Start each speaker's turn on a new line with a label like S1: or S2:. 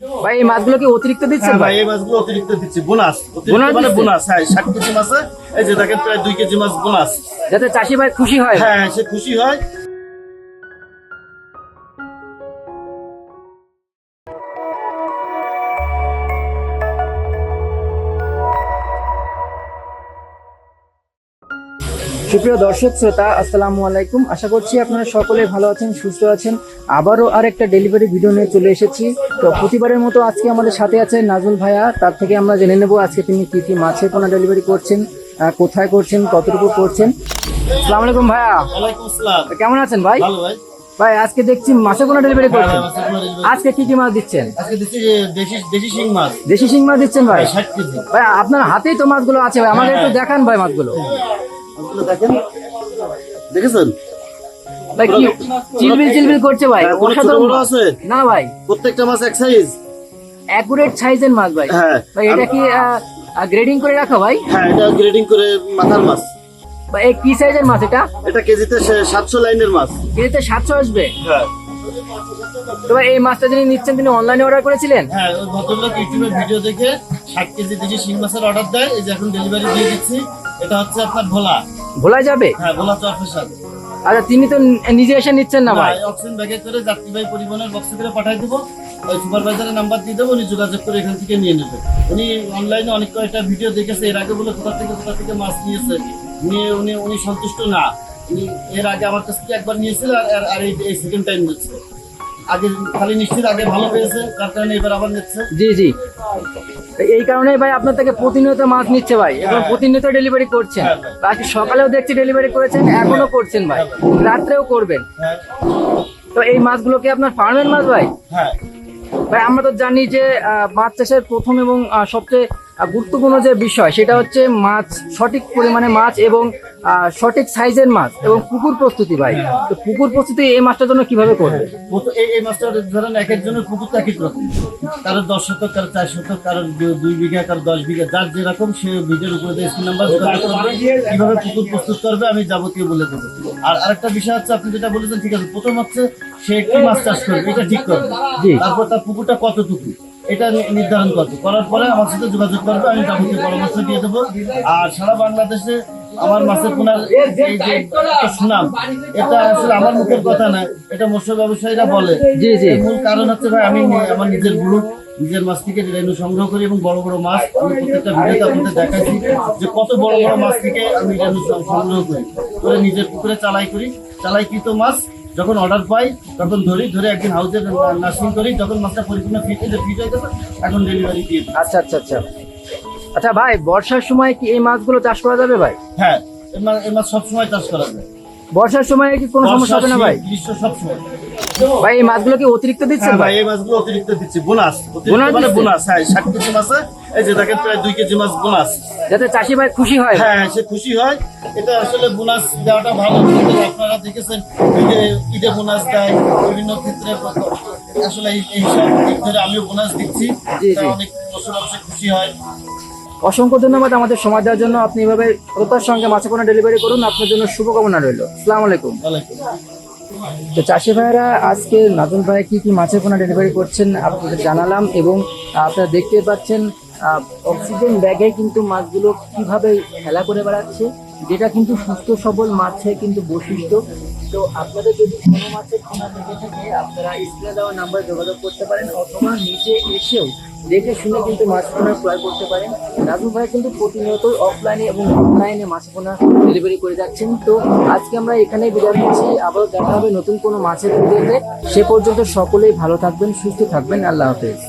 S1: ভাই এই মাছগুলো কি অতিরিক্ত দিচ্ছেন
S2: হ্যাঁ ভাই এই মাছগুলো অতিরিক্ত দিচ্ছি। বোনাস
S1: বোনাস
S2: মানে বোনাস হ্যাঁ ষাট কেজি মাছে এই যে দেখেন প্রায় দুই কেজি মাছ বোনাস।
S1: যাতে চাষি ভাই খুশি হ্যাঁ।
S2: হ্যাঁ, সে খুশি হয়।
S1: সুপ্রিয় দর্শক শ্রোতা আসসালামু আলাইকুম। আশা করছি আপনারা সকলে ভালো আছেন সুস্থ আছেন। আবারও আরেকটা ডেলিভারি ভিডিও নিয়ে চলে এসেছি। তো প্রতিবারের মতো আজকে আমাদের সাথে আছে নাজুল ভাইয়া। তার থেকে আমরা জেনে নেব আজকে তিনি কী কী মাছের পোনা ডেলিভারি করছেন কোথায় করছেন কতটুকু করছেন। আসসালামু আলাইকুম ভাইয়া। কেমন আছেন ভাই?
S2: ভালো ভাই।
S1: ভাই আজকে দেখছি মাছের পোনা ডেলিভারি
S2: হ্যাঁ,
S1: করছেন। আজকে কি কি মাছ দিচ্ছেন?
S2: আজকে দিচ্ছি যে দেশি দেশি শিং মাছ।
S1: দেশি শিং মাছ দিচ্ছেন ভাই? ভাই আপনার হাতেই তো মাছগুলো আছে ভাই। আমাকে একটু দেখান ভাই মাছগুলো।
S2: মাছগুলো দেখেন। দেখেছেন?
S1: ভাই কি চিলবিল চিলবিল করছে ভাই?
S2: হ্যাঁ,
S1: অসাধারণ মাছ।
S2: আছে?
S1: না ভাই।
S2: প্রত্যেকটা মাছ এক সাইজ
S1: অ্যাকুরেট সাইজের মাছ ভাই।
S2: হ্যাঁ।
S1: ভাই এটা কি গ্রেডিং করে রাখা ভাই?
S2: হ্যাঁ এটা গ্রেডিং করে মাথার মাছ।
S1: বা এই কি সাইজের মাছ এটা?
S2: এটা কেজিতে সাতশো লাইনের মাছ।
S1: কেজিতে সাতশো আসবে?
S2: হ্যাঁ।
S1: তো ভাই এই মাছটা যিনি নিচ্ছেন তিনি অনলাইনে অর্ডার করেছিলেন?
S2: হ্যাঁ ওই ভদ্রলোক ইউটিউবের ভিডিও দেখে ষাট কেজি দেশি শিং মাছের অর্ডার দেয়। এই যে এখন ডেলিভারি দিয়ে দিচ্ছি। এটা হচ্ছে আপনার ভোলা।
S1: ভোলা যাবে?
S2: হ্যাঁ ভোলা চরফের সাথে
S1: আচ্ছা তিনি তো নিজে এসে নিচ্ছেন না ভাই?
S2: অক্সিজেন ব্যাগে করে যাত্রীবাহী পরিবহনের বক্সে করে পাঠিয়ে দেবো। ওই সুপারভাইজারের নাম্বার দিয়ে দেবো উনি যোগাযোগ করে এখান থেকে নিয়ে নেবে। উনি অনলাইনে অনেক কয়েকটা ভিডিও দেখেছে এর আগে বলে কোথা থেকে কোথা থেকে মাছ নিয়েছে। নিয়ে উনি উনি সন্তুষ্ট না। উনি এর আগে আমার কাছ থেকে একবার নিয়েছিল আর- আর আর এই সেকেন্ড টাইম নিচ্ছে আগে খালি নিশ্চিত আগে ভালো পেয়েছে তার কারণে এবার আবার নিচ্ছে।
S1: জি এই কারণে ভাই আপনার থেকে প্রতিনিয়ত মাছ নিচ্ছে ভাই এবং
S2: হ্যাঁ।
S1: প্রতিনিয়ত ডেলিভারি করছেন।
S2: হ্যাঁ, ভাই।
S1: বাকি সকালেও দেখছি ডেলিভারি করেছেন এখনও করছেন ভাই। রাত্রেও করবেন।
S2: হ্যাঁ।
S1: তো এই মাছগুলো কি আপনার ফার্মের মাছ ভাই?
S2: হ্যাঁ।
S1: ভাই আমরা তো জানি যে মাছ চাষের প্রথম এবং সবচেয়ে গুরুত্বপূর্ণ যে বিষয় সেটা হচ্ছে মাছ সঠিক পরিমাণে মাছ এবং সঠিক সাইজের মাছ এবং পুকুর প্রস্তুতি ভাই। তো পুকুর প্রস্তুতি এই মাছটার জন্য কীভাবে করবে?
S2: এই মাছটা ধরেন এক একজনের পুকুর তো একই রকম কারও দশ শতক কারও চার শতক কারও দুই বিঘা কারও দশ বিঘা যার যেরকম সে ভিডিওর উপরে স্ক্রিন নাম্বার কীভাবে পুকুর প্রস্তুত করবে আমি যাবতীয় বলে দেবো। আর আরেকটা বিষয় হচ্ছে আপনি যেটা বলেছেন ঠিক আছে প্রথম হচ্ছে সে কি মাছ চাষ করবে এটা ঠিক করবে। তারপর তার পুকুরটা কতটুকু? এটা নির্ধারণ করবে। করার পরে আমার সাথে যোগাযোগ করবে আমি যাবতীয় পরামর্শ দিয়ে দেবো। আর সারা বাংলাদেশে আমার মাছের পোনার এই যে সুনাম এটা আসলে আমার মুখের কথা না এটা মৎস্য ব্যবসায়ীরা বলে। মূল কারণ হচ্ছে ভাই আমি আমার নিজের গ্রুপ নিজের মাছ থেকে রেনু সংগ্রহ করি এবং বড় বড় মাছ আমি প্রত্যেকটা ভিডিওতে আপনাদের দেখাচ্ছি যে কত বড় বড় মাছ থেকে আমি রেনু সংগ্রহ করি। করে নিজের পুকুরে চালাই করি। চালাইকৃত মাছ যখন অর্ডার পাই তখন ধরি ধরে একদিন হাউসে নার্সিং করি যখন মাছটা পরিপূর্ণ ফিট হয়ে ফিট হয়ে এখন ডেলিভারি দিয়ে
S1: আচ্ছা আচ্ছা আচ্ছা। আচ্ছা ভাই বর্ষার সময় কি এই মাছগুলো চাষ করা যাবে ভাই?
S2: হ্যাঁ এই মাছ সবসময় চাষ করা যায়।
S1: বর্ষার সময় কি কোনো সমস্যা হবে না ভাই?
S2: গ্রীষ্ম সবসময়।
S1: ভাই এই মাছগুলো কি অতিরিক্ত দিচ্ছেন
S2: হ্যাঁ
S1: ভাই
S2: এই মাছগুলো অতিরিক্ত দিচ্ছি। বোনাস
S1: বোনাস
S2: মানে? বোনাস হ্যাঁ ষাট কেজি মাছে এই যে দেখেন প্রায় দুই কেজি মাছ বোনাস।
S1: যাতে চাষি ভাই খুশি হয়।
S2: হ্যাঁ সে খুশি হয়। এটা আসলে বোনাস দেওয়াটা ভালো। আপনারা দেখেছেন ঈদে ঈদে বোনাস দেয় বিভিন্ন ক্ষেত্রে আসলে এই সব দিক ধরে আমিও বোনাস দিচ্ছি। অনেক বছর খুশি হয়।
S1: অসংখ্য ধন্যবাদ আমাদের সময় দেওয়ার জন্য। আপনি এভাবে শ্রোতার সঙ্গে মাছে কোনো ডেলিভারি করুন। আপনার জন্য শুভকামনা রইল। আসসালামু আলাইকুম।
S2: ওয়ালাইকুম
S1: তো চাষি ভাইরা আজকে নাজুল ভাই কি কি মাছের পোনা ডেলিভারি করছেন আপনাদের জানালাম এবং আপনারা দেখতে পাচ্ছেন অক্সিজেন ব্যাগে কিন্তু মাছগুলো কীভাবে খেলা করে বেড়াচ্ছে, যেটা কিন্তু সুস্থ সবল মাছের কিন্তু বৈশিষ্ট্য। তো আপনাদের যদি কোনো মাছের পোনা থেকে থাকে, আপনারা স্ক্রিনে দেওয়া নাম্বারে যোগাযোগ করতে পারেন অথবা নিজে এসেও দেখে শুনে কিন্তু মাছ পোনা ক্রয় করতে পারেন। রাজু ভাই কিন্তু প্রতিনিয়ত অফলাইনে এবং অনলাইনে মাছ পোনা ডেলিভারি করে যাচ্ছেন। তো আজকে আমরা এখানেই বিদায় নিচ্ছি। আবার দেখা হবে নতুন কোনো মাছের ভিডিওতে। সে পর্যন্ত সকলেই ভালো থাকবেন, সুস্থ থাকবেন। আল্লাহ হাফেজ।